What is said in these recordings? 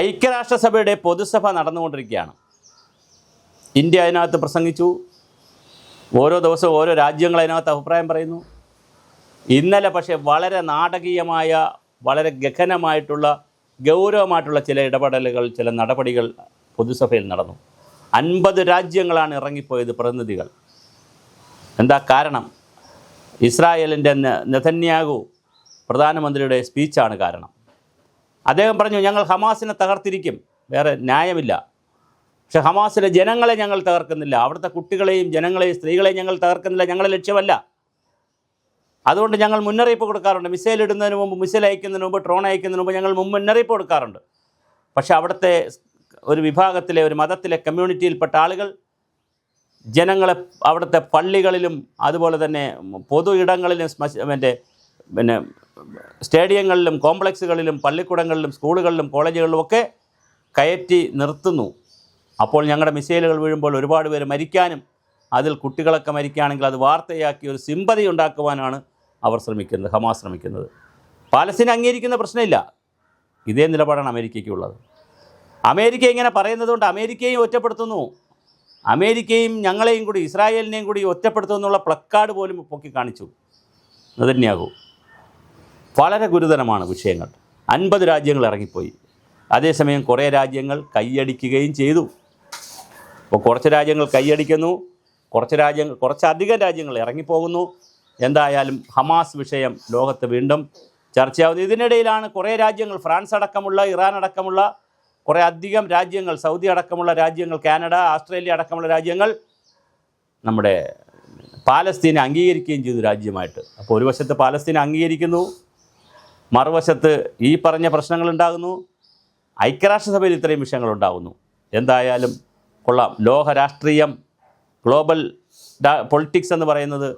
ഐക്യരാഷ്ട്രസഭയുടെ പൊതുസഭ നടന്നുകൊണ്ടിരിക്കുകയാണ്. ഇന്ത്യ അതിനകത്ത് പ്രസംഗിച്ചു. ഓരോ ദിവസവും ഓരോ രാജ്യങ്ങൾ അതിനകത്ത് അഭിപ്രായം പറയുന്നു. ഇന്നലെ പക്ഷേ വളരെ നാടകീയമായ വളരെ ഗഹനമായിട്ടുള്ള ഗൗരവമായിട്ടുള്ള ചില ഇടപെടലുകൾ ചില നടപടികൾ പൊതുസഭയിൽ നടന്നു. അൻപത് രാജ്യങ്ങളാണ് ഇറങ്ങിപ്പോയത് പ്രതിനിധികൾ. എന്താ കാരണം? ഇസ്രായേലിന്റെ നെതന്യാഗു പ്രധാനമന്ത്രിയുടെ സ്പീച്ചാണ് കാരണം. അദ്ദേഹം പറഞ്ഞു ഞങ്ങൾ ഹമാസിനെ തകർത്തിരിക്കും. വേറെ ന്യായമില്ല. പക്ഷെ ഹമാസിലെ ജനങ്ങളെ ഞങ്ങൾ തകർക്കുന്നില്ല. അവിടുത്തെ കുട്ടികളെയും ജനങ്ങളെയും സ്ത്രീകളെയും ഞങ്ങൾ തകർക്കുന്നില്ല. ഞങ്ങളുടെ ലക്ഷ്യമല്ല. അതുകൊണ്ട് ഞങ്ങൾ മുന്നറിയിപ്പ് കൊടുക്കാറുണ്ട്. മിസൈൽ ഇടുന്നതിന് മുമ്പ് മിസൈൽ അയക്കുന്നതിന് മുമ്പ് ഡ്രോൺ അയക്കുന്നതിന് മുമ്പ് ഞങ്ങൾ മുന്നറിയിപ്പ് കൊടുക്കാറുണ്ട്. പക്ഷേ അവിടുത്തെ ഒരു വിഭാഗത്തിലെ ഒരു മതത്തിലെ കമ്മ്യൂണിറ്റിയിൽപ്പെട്ട ആളുകൾ ജനങ്ങളെ അവിടുത്തെ പള്ളികളിലും അതുപോലെ തന്നെ പൊതു ഇടങ്ങളിലും മറ്റേ പിന്നെ സ്റ്റേഡിയങ്ങളിലും കോംപ്ലക്സുകളിലും പള്ളിക്കൂടങ്ങളിലും സ്കൂളുകളിലും കോളേജുകളിലും ഒക്കെ കയറ്റി നിർത്തുന്നു. അപ്പോൾ ഞങ്ങളുടെ മിസൈലുകൾ വീഴുമ്പോൾ ഒരുപാട് പേര് മരിക്കാനും അതിൽ കുട്ടികളൊക്കെ മരിക്കുകയാണെങ്കിൽ അത് വാർത്തയാക്കി ഒരു സിമ്പതി ഉണ്ടാക്കുവാനാണ് അവർ ശ്രമിക്കുന്നത് ഹമാസ് ശ്രമിക്കുന്നത്. പാലസ്തീൻ അംഗീകരിക്കുന്ന പ്രശ്നമില്ല. ഇതേ നിലപാടാണ് അമേരിക്കയ്ക്കുള്ളത്. അമേരിക്ക ഇങ്ങനെ പറയുന്നത് കൊണ്ട് അമേരിക്കയും ഒറ്റപ്പെടുത്തുന്നു. അമേരിക്കയും ഞങ്ങളെയും കൂടി ഇസ്രായേലിനെയും കൂടി ഒറ്റപ്പെടുത്തുമെന്നുള്ള പ്ലക്കാർഡ് പോലും പൊക്കി കാണിച്ചു നെതന്യാഹു വളരെ ഗുരുതരമാണ് വിഷയങ്ങൾ. അൻപത് രാജ്യങ്ങൾ ഇറങ്ങിപ്പോയി. അതേസമയം കുറേ രാജ്യങ്ങൾ കൈയടിക്കുകയും ചെയ്തു. അപ്പോൾ കുറച്ച് രാജ്യങ്ങൾ കൈയടിക്കുന്നു. കുറച്ച് രാജ്യങ്ങൾ കുറച്ചധികം രാജ്യങ്ങൾ ഇറങ്ങിപ്പോകുന്നു. എന്തായാലും ഹമാസ് വിഷയം ലോകത്ത് വീണ്ടും ചർച്ചയാവുന്നു. ഇതിനിടയിലാണ് കുറേ രാജ്യങ്ങൾ ഫ്രാൻസ് അടക്കമുള്ള ഇറാൻ അടക്കമുള്ള കുറേ അധികം രാജ്യങ്ങൾ സൗദി അടക്കമുള്ള രാജ്യങ്ങൾ കാനഡ ആസ്ട്രേലിയ അടക്കമുള്ള രാജ്യങ്ങൾ നമ്മുടെ പാലസ്തീനെ അംഗീകരിക്കുകയും ചെയ്തു രാജ്യമായിട്ട്. അപ്പോൾ ഒരു വശത്ത് പാലസ്തീനെ അംഗീകരിക്കുന്നു മറുവശത്ത് ഈ പറഞ്ഞ പ്രശ്നങ്ങൾ ഉണ്ടാകുന്നു ഐക്യരാഷ്ട്രസഭയിൽ ഇത്രയും വിഷയങ്ങൾ ഉണ്ടാകുന്നു എന്തായാലും കൊള്ളാം. ലോക രാഷ്ട്രീയം ഗ്ലോബൽ പൊളിറ്റിക്സ് എന്ന് പറയുന്നത്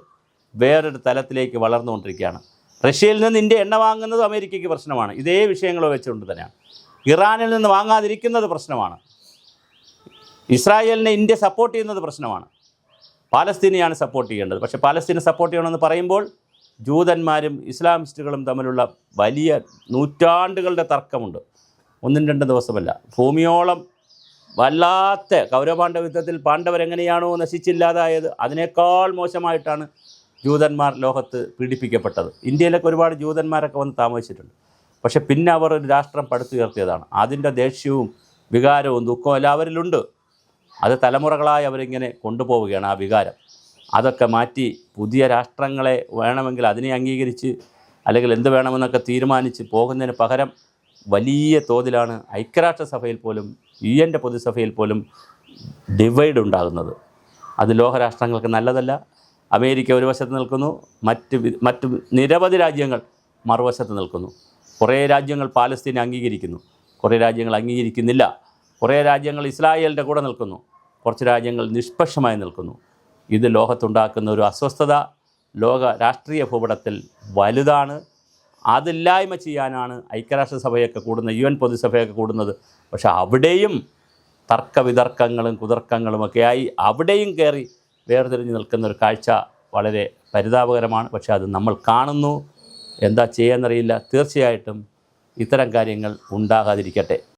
വേറൊരു തലത്തിലേക്ക് വളർന്നുകൊണ്ടിരിക്കുകയാണ്. റഷ്യയിൽ നിന്ന് ഇന്ത്യ എണ്ണ വാങ്ങുന്നത് അമേരിക്കയ്ക്ക് പ്രശ്നമാണ്. ഇതേ വിഷയങ്ങൾ വെച്ചുകൊണ്ട് തന്നെയാണ്. ഇറാനിൽ നിന്ന് വാങ്ങാതിരിക്കുന്നത് പ്രശ്നമാണ്. ഇസ്രായേലിനെ ഇന്ത്യ സപ്പോർട്ട് ചെയ്യുന്നത് പ്രശ്നമാണ്. പാലസ്തീനെയാണ് സപ്പോർട്ട് ചെയ്യേണ്ടത്. പക്ഷേ പാലസ്തീനെ സപ്പോർട്ട് ചെയ്യണമെന്ന് പറയുമ്പോൾ ജൂതന്മാരും ഇസ്ലാമിസ്റ്റുകളും തമ്മിലുള്ള വലിയ നൂറ്റാണ്ടുകളുടെ തർക്കമുണ്ട്. ഒന്നും രണ്ടും ദിവസമല്ല. ഭൂമിയോളം വല്ലാത്ത കൗരവപാണ്ഡവ യുദ്ധത്തിൽ പാണ്ഡവരെങ്ങനെയാണോ നശിച്ചില്ലാതായത് അതിനേക്കാൾ മോശമായിട്ടാണ് ജൂതന്മാർ ലോകത്ത് പീഡിപ്പിക്കപ്പെട്ടത്. ഇന്ത്യയിലൊക്കെ ഒരുപാട് ജൂതന്മാരൊക്കെ വന്ന് താമസിച്ചിട്ടുണ്ട്. പക്ഷെ പിന്നെ അവർ ഒരു രാഷ്ട്രം പടുത്തുയർത്തിയതാണ്. അതിന്റെ ദേഷ്യവും വികാരവും ദുഃഖവും എല്ലാവരിലുണ്ട്. അത് തലമുറകളായി അവരിങ്ങനെ കൊണ്ടുപോവുകയാണ് ആ വികാരം. അതൊക്കെ മാറ്റി പുതിയ രാഷ്ട്രങ്ങളെ വേണമെങ്കിൽ അതിനെ അംഗീകരിച്ച് അല്ലെങ്കിൽ എന്ത് വേണമെന്നൊക്കെ തീരുമാനിച്ച് പോകുന്നതിന് പകരം വലിയ തോതിലാണ് ഐക്യരാഷ്ട്രസഭയിൽ പോലും യു എന്റെ പൊതുസഭയിൽ പോലും ഡിവൈഡ് ഉണ്ടാകുന്നത്. അത് ലോകരാഷ്ട്രങ്ങൾക്ക് നല്ലതല്ല. അമേരിക്ക ഒരു വശത്ത് നിൽക്കുന്നു മറ്റ് മറ്റ് നിരവധി രാജ്യങ്ങൾ മറുവശത്ത് നിൽക്കുന്നു. കുറേ രാജ്യങ്ങൾ പാലസ്തീനെ അംഗീകരിക്കുന്നു. കുറേ രാജ്യങ്ങൾ അംഗീകരിക്കുന്നില്ല. കുറേ രാജ്യങ്ങൾ ഇസ്രായേലിന്റെ കൂടെ നിൽക്കുന്നു. കുറച്ച് രാജ്യങ്ങൾ നിഷ്പക്ഷമായി നിൽക്കുന്നു. ഇത് ലോകത്തുണ്ടാക്കുന്ന ഒരു അസ്വസ്ഥത ലോക രാഷ്ട്രീയ ഭൂപടത്തിൽ വലുതാണ്. അതില്ലായ്മ ചെയ്യാനാണ് ഐക്യരാഷ്ട്രസഭയൊക്കെ കൂടുന്ന യു എൻ പൊതുസഭയൊക്കെ കൂടുന്നത്. പക്ഷെ അവിടെയും തർക്കവിതർക്കങ്ങളും കുതർക്കങ്ങളുമൊക്കെയായി അവിടെയും കയറി വേർതിരിഞ്ഞ് നിൽക്കുന്ന ഒരു കാഴ്ച വളരെ പരിതാപകരമാണ്. പക്ഷേ അത് നമ്മൾ കാണുന്നു. എന്താ ചെയ്യാന്നറിയില്ല. തീർച്ചയായിട്ടും ഇത്തരം കാര്യങ്ങൾ ഉണ്ടാകാതിരിക്കട്ടെ.